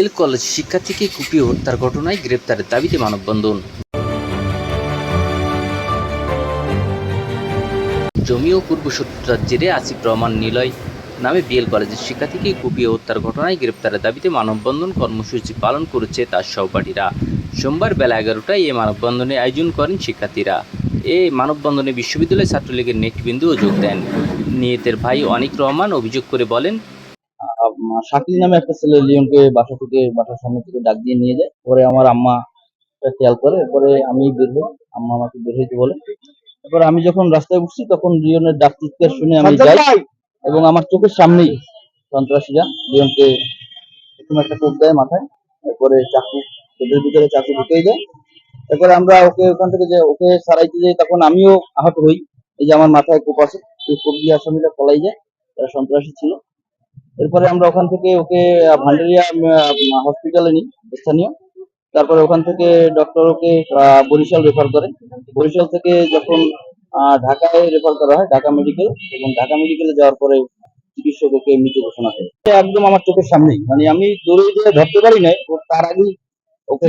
BL college শিক্ষার্থীকে কুপিয়ে হত্যার ঘটনায় গ্রেপ্তারের দাবিতে মানববন্ধন। জমি ও পূর্ব পূর্বশত্রুতার জেরে আসিফ রহমান নিলয় নামে বিএল কলেজের শিক্ষার্থীকে কুপিয়ে হত্যার ঘটনায় গ্রেপ্তারের দাবিতে মানববন্ধন কর্মসূচি পালন করেছে তার সহপাঠীরা। সোমবার বেলা এগারোটায় এই মানববন্ধনে আয়োজন করেন শিক্ষার্থীরা। এই মানববন্ধনে বিশ্ববিদ্যালয় ছাত্রলীগের নেতৃবৃন্দও যোগ দেন। নিয়তের ভাই অনিক রহমান অভিযোগ করে বলেন শাকিল নামে একটা ছেলে লিওনকে বাসা থেকে বাসার সামনে থেকে ডাক দিয়ে নিয়ে যায়। পরে আমার আম্মা খেয়াল করে পরে আমি বের হই আম্মা আমাকে বের হইতে বলে। তারপরে আমি যখন রাস্তায় উঠছি তখন লিওনের ডাক চিৎকার শুনে আমি যাই এবং আমার চোখের সামনেই সন্ত্রাসীরা লিওনকে প্রথম একটা কোপ দেয় মাথায়। তারপরে চাকু পেটের ভিতরে চাকরি ঢুকে যায়। তারপরে আমরা ওকে ওখান থেকে যে ওকে সারাইতে যাই তখন আমিও আহত হই। এই যে আমার মাথায় কোপ আছে সেই কোপ দিয়ে আসামিরা পলাই যায়। তারা সন্ত্রাসী ছিল। এরপরে আমরা ওখান থেকে ওকে ভান্ডারিয়া হসপিটালে নিই স্থানীয়। তারপরে ওখান থেকে ডক্টর ওকে বরিশাল রেফার করে। বরিশাল থেকে যখন ঢাকায় রেফার করা হয় ঢাকা মেডিকেল এবং ঢাকা মেডিকেলে যাওয়ার পরে চিকিৎসক ওকে মৃত ঘোষণা করে। একদম আমার চোখের সামনেই। মানে আমি দৌড়ে যে ধরতে পারি নাই ও তার আগেই ওকে।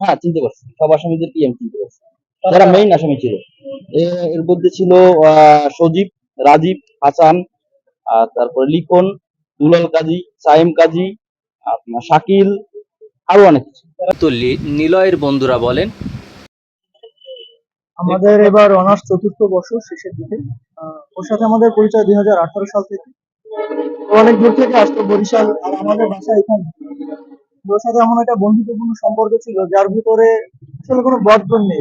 হ্যাঁ চিনতে পারছি। সব আসামিদেরকেই আমি চিনতে পারছি। যারা মেইন আসামি ছিল। এর মধ্যে ছিল আহ, সজীব রাজীব হাসান আর তারপরে লিখন দুলাল কাজী সাইম কাজী আপনার শাকিল আরও অনেক কিছু। তো নিলয়ের বন্ধুরা বলেন। আমাদের এবার অনার্স চতুর্থ বর্ষ শেষের দিকে। ওর সাথে আমাদের পরিচয় দুই হাজার আঠারো সাল থেকে। অনেক দূর থেকে আসতো বরিশাল আর আমাদের বাসা এখানে। ওর সাথে এমন একটা বন্ধুত্বপূর্ণ সম্পর্ক ছিল যার ভিতরে আসলে কোনো বদগুণ নেই।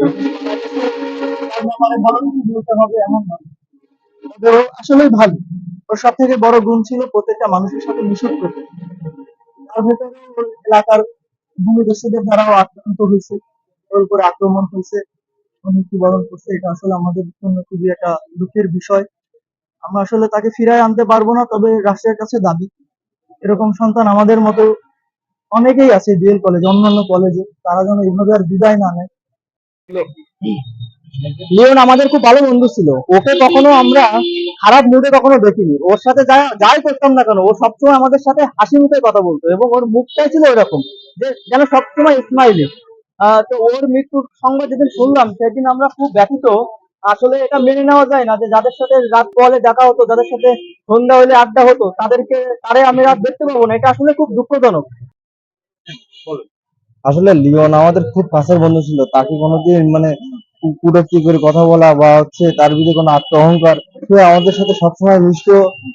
ব্যাপারে ভালো কিছু বলতে হবে এমন নয়। আসলেই ভালো। ওর সব থেকে বড় গুণ ছিল প্রত্যেকটা মানুষের সাথে মিশুক করতে। তার ভেতরে ওর এলাকার ভূমিদস্যুদের দ্বারাও আক্রান্ত হয়েছে, ওর উপরে আক্রমণ হয়েছে মৃত্যুবরণ করছে। এটা আসলে আমাদের জন্য খুবই একটা দুঃখের বিষয়। আমরা আসলে তাকে ফিরায় আনতে পারব না, তবে রাশিয়ার কাছে দাবি। এরকম সন্তান আমাদের মতো অনেকেই আছে, বিএল কলেজ, অন্যান্য কলেজে, তারা যেন এইভাবে আর বিদায় না নেয়। লিওন আমাদের খুব ভালো বন্ধু ছিল। ওকে কখনো আমরা খারাপ মুডে কখনো দেখিনি। ওর সাথে যা যাই করতাম না কেন ও সবসময় আমাদের সাথে হাসি মুখে কথা বলতো এবং ওর মুখটাই ছিল এরকম যে যেন সবসময় স্মাইলি তো ওর মৃত্যুর সংবাদ যেদিন শুনলাম সেদিন আমরা খুব ব্যথিত। আসলে এটা মেনে নেওয়া যায় না যে যাদের সাথে রাত পোয়ালে দেখা হতো যাদের সাথে সন্ধ্যা হলে আড্ডা হতো তাদেরকে তারে আমি রাত দেখতে পাবো না। এটা আসলে খুব দুঃখজনক। আসলে লিওন আমাদের খুব কাছের বন্ধু ছিল। তাকে কোনোদিন মানে কটূক্তি করে কথা বলা বা হচ্ছে তার বিরুদ্ধে কোনো আত্ম অহংকার আমাদের সাথে সবসময় মিষ্ট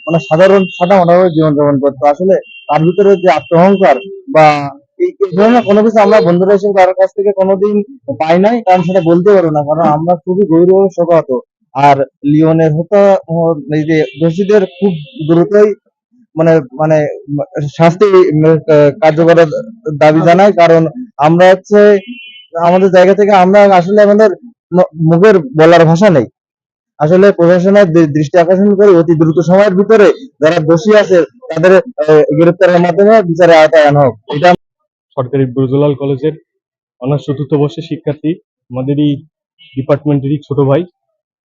মানে সাধারণ সাদা মোটাভাবে জীবনযাপন করতো। আসলে তার ভিতরে যে আত্ম অহংকার বা কোনো কিছু আমরা বন্ধুরা হিসেবে কারোর কাছ থেকে কোনোদিন পাই নাই কারণ সেটা বলতে পারব না কারণ আমরা খুবই গভীরভাবে শোকাহত। আর লিওনের হত্যা হ- এই যে দোষীদের খুব দ্রুতই মানে মানে শাস্তি উম, আহ, কার্যকরের দাবি জানাই কারণ আমরা হচ্ছে আমাদের জায়গা থেকে আমরা আসলে আমাদের মুখের বলার ভাষা নেই। আসলে প্রশাসনের দৃষ্টি আকর্ষণ করে অতি দ্রুত সময়ের ভিতরে যারা দোষী আছে, তাদের গ্রেপ্তারের মাধ্যমে বিচারে আওতায় আনা হোক। এটা সরকারি ব্রজলাল কলেজের অনার্স চতুর্থ বর্ষের শিক্ষার্থী আমাদেরই ডিপার্টমেন্টেরই ছোট ভাই,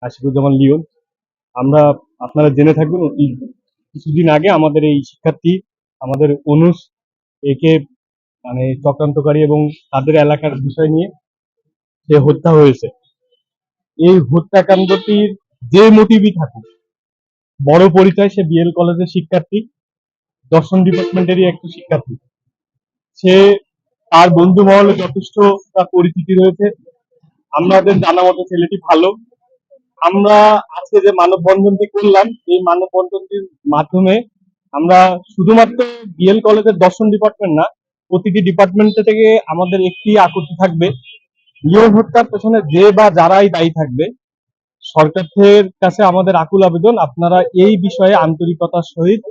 আশিকুজ্জামান লিওন। আমরা, আপনারা জেনে থাকবেন অতি কিছুদিন আগে আমাদের এই শিক্ষার্থী, আমাদের অনুষ একে মানে চক্রান্তকারী এবং তাদের এলাকার বিষয় নিয়ে সে হত্যা হয়েছে। এই হত্যাকাণ্ডটির যে মোটিভই থাকুক, বড় পরিচয় সে বিএল কলেজের শিক্ষার্থী, দর্শন ডিপার্টমেন্টেরই একটা শিক্ষার্থী। সে তার বন্ধু মহলে যথেষ্ট তার পরিচিতি রয়েছে। আমাদের জানা মতো ছেলেটি ভালো। আমরা আজকে যে মানববন্ধনটি করলাম, এই মানববন্ধনটির মাধ্যমে আমরা শুধুমাত্র বিএল কলেজের দর্শন ডিপার্টমেন্ট না, প্রতিটি ডিপার্টমেন্ট থেকে আমাদের একটি আকর্ষণ থাকবে। লিওন হত্যার পেছনে যে বা যারাই দায়ী থাকবে সরকারের কাছে আমাদের আকুল আবেদন আপনারা এই বিষয়ে আন্তরিকতার সহিত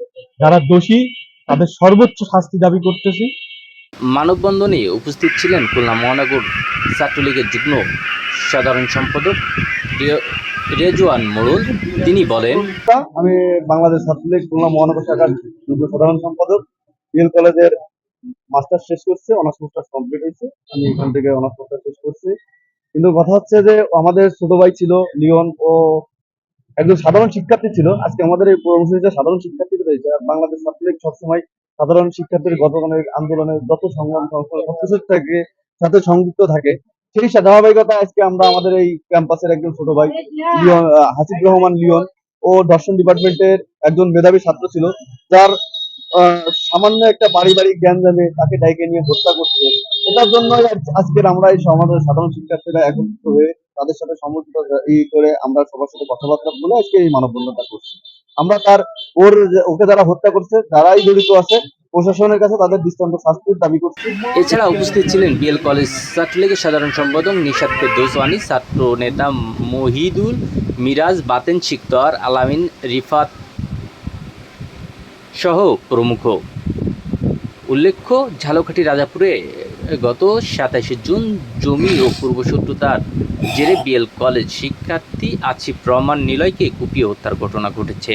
যারা দোষী তাদের সর্বোচ্চ শাস্তি দাবি করতেছি। মানববন্ধনে উপস্থিত ছিলেন খুলনা মহানগর ছাত্রলীগের যুগ্ম সাধারণ সম্পাদক রেজওয়ান মোড়ল। তিনি বলেন আমি বাংলাদেশ ছাত্রলীগ খুলনা মহানগর শাখার যুগ্ম সাধারণ সম্পাদক বিএল কলেজের মাস্টার শেষ করছে অনার্স মাস্টার্স কমপ্লিট হয়েছে। আমি এখান থেকে অনার্স মাস্টার শেষ করছি। কিন্তু কথা হচ্ছে যে, আমাদের ছোট ভাই ছিল, লিওন, ও একজন সাধারণ শিক্ষার্থী ছিল। আজকে আমাদের এই কর্মসূচিতে সাধারণ শিক্ষার্থী রয়েছে আর বাংলাদেশ ছাত্রলীগ সবসময় সাধারণ শিক্ষার্থীর গতকালের আন্দোলনের যত সংগ্রাম সংস্কার সবকিছুর থেকে সাথে সংযুক্ত থাকে, সেই ধারাবাহিকতা আজকে আমরা আমাদের এই ক্যাম্পাসের একজন ছোট ভাই, লিওন হাসিব রহমান লিওন, ও দর্শন ডিপার্টমেন্টের একজন মেধাবী ছাত্র ছিল, যার সামান্য একটা পারিবারিক জ্ঞান জানে তাকে ডাইকে নিয়ে হত্যা করছে। এটার জন্য আজকের আমরা এই সমাজের সাধারণ শিক্ষার্থীরা একত্রিত হয়ে তাদের সাথে সমর্থিত ই করে আমরা সবার সাথে কথাবার্তা বলে আজকে এই মানববন্ধনটা করছি। আমরা তার ওর ওকে যারা হত্যা করছে যারাই জড়িত আছে। প্রশাসনের কাছে তাদের দৃষ্টান্ত শাস্তির দাবি করছি। এছাড়া উপস্থিত ছিলেন বিএল কলেজ ছাত্রলীগের সাধারণ সম্পাদক নিশাদ ফেরদৌসওয়ানি, ছাত্র নেতা মহিদুল মিরাজ, বাতেন শিকদার, আলামিন রিফাত সহ প্রমুখ। উল্লেখ্য, ঝালকাঠি রাজাপুরে গত সাতাশে জুন জমি ও পূর্বশত্রুতার জেরে বিএল কলেজ শিক্ষার্থী আছি প্রমাণ নিলয়কে কুপিয়ে হত্যার ঘটনা ঘটেছে।